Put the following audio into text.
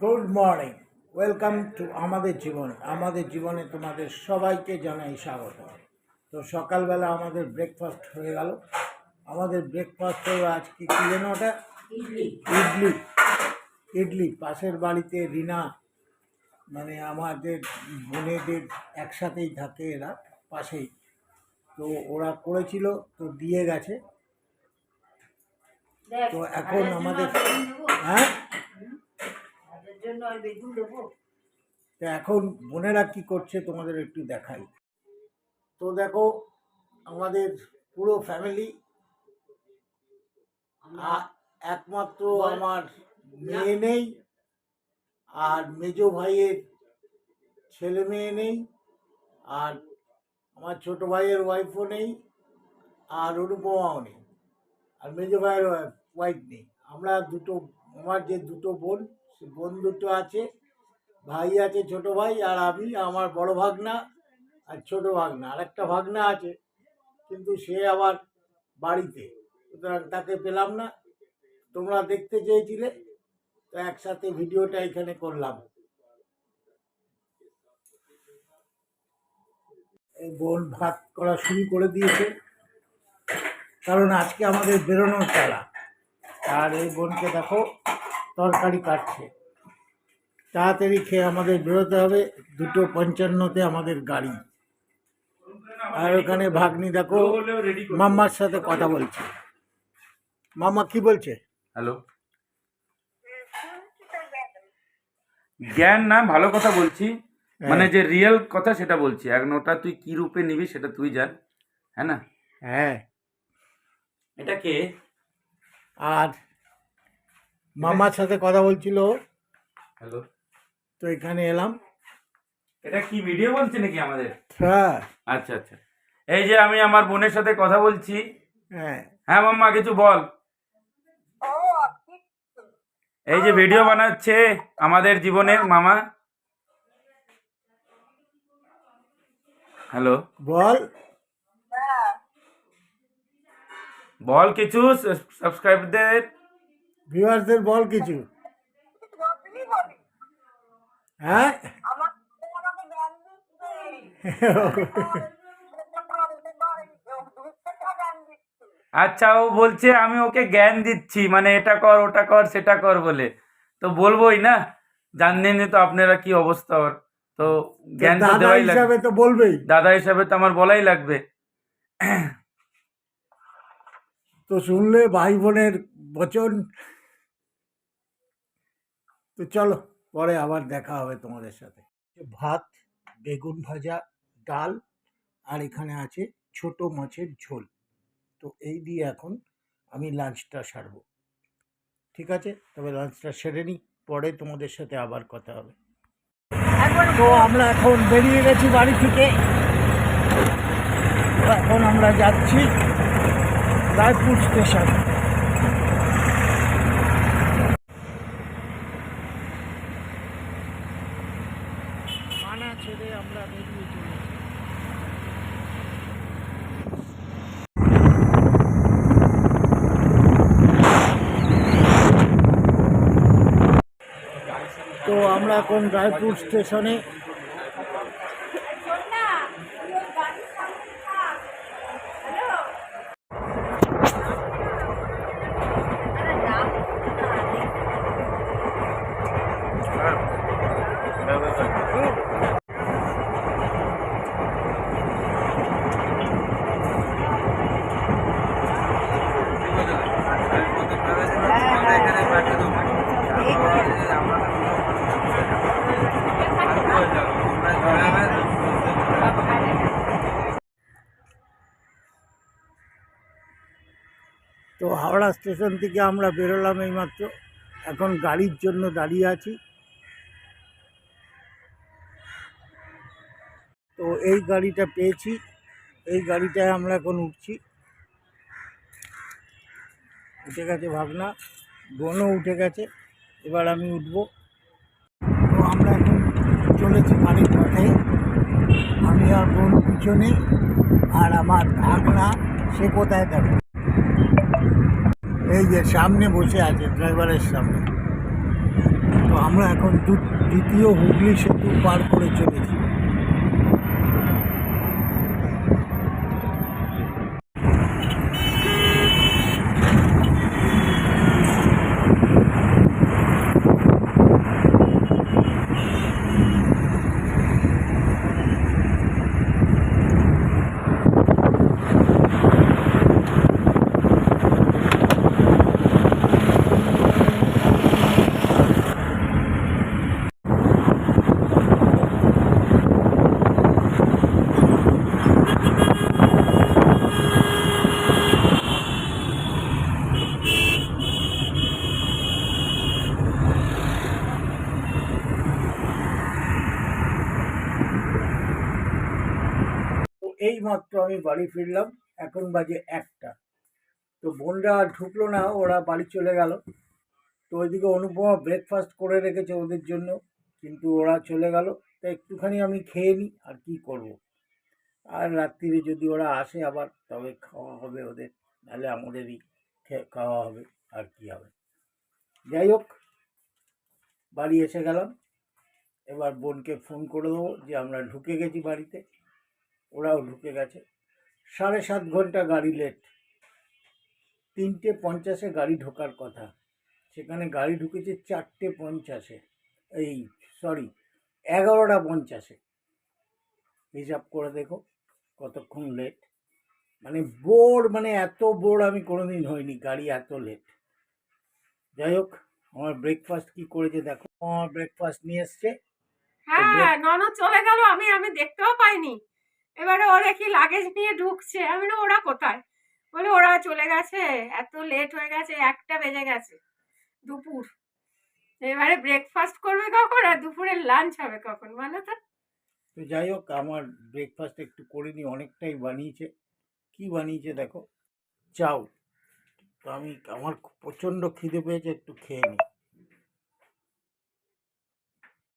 Good morning welcome to আমাদের জীবন। আমাদের জীবনে তোমাদের সবাইকে জানাই স্বাগত। তো সকালবেলা আমাদের ব্রেকফাস্ট হয়ে গেল। আমাদের ব্রেকফাস্ট হলো আজকে কী যেন ওটা? ইডলি। ইডলি। পাশের বাড়িতে রিনা মানে আমাদের বোনেদের একসাথেই থাকে এরা পাশেই। তো ওরা করেছিল তো দিয়ে গেছে। তো এখন আমাদের হ্যাঁ? জন্য আর বেগুন দেবো? তো এখন বোনেরা কি করছে তোমাদের একটু দেখাই। তো দেখো আমাদের পুরো ফ্যামিলি একমাত্র আমার মেয়ে নেই আর মেজ ভাইয়ের ছেলে মেয়ে নেই আর আমার ছোট ভাইয়ের ওয়াইফও নেই আর অনুপমাও নেই আর মেজ ভাইয়ের ওয়াইফ নেই। আমরা দুটো আমার যে দুটো বোন বোন দুটো আছে, ভাই আছে, ছোট ভাই, আর আমি, আমার বড় ভাগনা আর ছোট ভাগনা। আর একটা ভাগনা আছে, কিন্তু সে আবার বাড়িতে। সুতরাং তাকে পেলাম না। তোমরা দেখতে চেয়েছিলে, তো একসাথে ভিডিওটা এখানে করলাম। এই বোন ভাত করা শুরু করে দিয়েছে, কারণ আজকে আমাদের বেরোনোর পালা। আর এই বোনকে দেখো তরকারি কাটছে। তাড়াতাড়ি খেয়ে আমাদের বেরোতে হবে। দুটো পঞ্চান্নতে আমাদের গাড়ি। আর ওখানে ভাগ্নি দেখো মাম্মার সাথে কথা বলছে। মাম্মা কি বলছে? হ্যালো। জ্ঞান না ভালো কথা বলছি। মানে যে রিয়েল কথা সেটা বলছি। এখন ওটা তুই কি রূপে নিবি সেটা তুই জান। হ্যাঁ না? হ্যাঁ। এটা কে? আর মামার সাথে কথা বলছিল। হ্যালো। তো এখানে এলাম। এটা কি ভিডিও বলছে নাকি আমাদের? হ্যাঁ। আচ্ছা আচ্ছা। এই যে আমি আমার বোনের সাথে কথা বলছি। হ্যাঁ। হ্যাঁ মাম্মা কিছু বল। এই যে ভিডিও বানাচ্ছে আমাদের জীবনের মামা। হ্যালো। বল। বল কিছু সাবস্ক্রাইবদের ভিউয়ার্সদের বল কিছু। হ্যাঁ? আচ্ছা ও বলছে আমি ওকে জ্ঞান দিচ্ছি মানে এটা কর ওটা কর সেটা কর বলে। তো বলবোই না? জানেন তো আপনারা কি অবস্থা ওর। তো জ্ঞান তো দাদা দেওয়াই লাগবে। তো বলবেই। দাদা হিসাবে তো আমার বলাই লাগবে। তো শুনলে ভাই বোনের বচন তো চলো, পরে আবার দেখা হবে তোমাদের সাথে। ভাত, বেগুন ভাজা, ডাল, আর এখানে আছে ছোট মাছের ঝোল। তো এই দিয়ে এখন আমি লাঞ্চটা সারবো। ঠিক আছে? তবে লাঞ্চটা সেরে নিই, পরে তোমাদের সাথে আবার কথা হবে। তো আমরা এখন বেরিয়ে গেছি বাড়ি থেকে। এখন আমরা যাচ্ছি রায়পুর স্টেশন মানা ছেড়ে আমরা বেরিয়ে চলেছি তো আমরা এখন রায়পুর স্টেশনে হাওড়া স্টেশন থেকে আমরা বেরোলাম এইমাত্র। এখন গাড়ির জন্য দাঁড়িয়ে আছি। তো এই গাড়িটা পেয়েছি। এই গাড়িটায় আমরা এখন উঠছি। উঠে গেছে ভাবনা। বোনও উঠে গেছে। এবার আমি উঠবো। তো আমরা এখন চলেছি বাড়ির পথে আমি আর বোন পিছনে। আর আমার ভাগনা, সে কোথায় দেখো? এই যে সামনে বসে আছে ড্রাইভারের সামনে। তো আমরা এখন দ্বিতীয় হুগলি সেতু পার করে চলেছি তো এই মাত্র আমি বাড়ি ফিরলাম, এখন বাজে একটা। তো বোনরা ঢুকলো না, ওরা বাড়ি চলে গেল। তো ওইদিকে অনুপমা ব্রেকফাস্ট করে রেখেছে ওদের জন্য, কিন্তু ওরা চলে গেল। তা একটুখানি আমি খেয়ে নিই, আর কি করব। আর রাত্রিরে যদি ওরা আসে আবার, তবে খাওয়া হবে ওদের, নাহলে আমাদেরই খাওয়া হবে, আর কি হবে। যাই হোক, বাড়ি এসে গেলাম। এবার বোনকে ফোন করে দেবো যে আমরা ঢুকে গেছি বাড়িতে। ওরাও ঢুকে গেছে। সাড়ে সাত ঘণ্টা গাড়ি লেট তিনটে পঞ্চাশে গাড়ি ঢোকার কথা। সেখানে গাড়ি ঢুকেছে চারটে পঞ্চাশে। এই সরি এগারোটা পঞ্চাশে। হিসাব করে দেখো কতক্ষণ লেট মানে বোর মানে এত বোর আমি কোনোদিন হইনি গাড়ি এত লেট যাই হোক আমার ব্রেকফাস্ট কি করেছে দেখো। আমার ব্রেকফাস্ট নিয়ে এসছে। হ্যাঁ ননদ চলে গেল আমি আমি দেখতেও পাইনি। এবারে ওরা কি লাগেজ নিয়ে ঢুকছে। আমি না ওরা কোথায়? বলে, ওরা চলে গেছে। এত লেট হয়ে গেছে, একটা বেজে গেছে দুপুর। এবারে ব্রেকফাস্ট করবে কখন আর দুপুরে লাঞ্চ হবে কখন বলো তো? যাই হোক, আমার ব্রেকফাস্ট একটু করে নিই অনেকটাই বানিয়েছে। কি বানিয়েছে দেখো? চাউ। তো আমি, আমার প্রচণ্ড খিদে পেয়েছে, একটু খেয়ে নিই।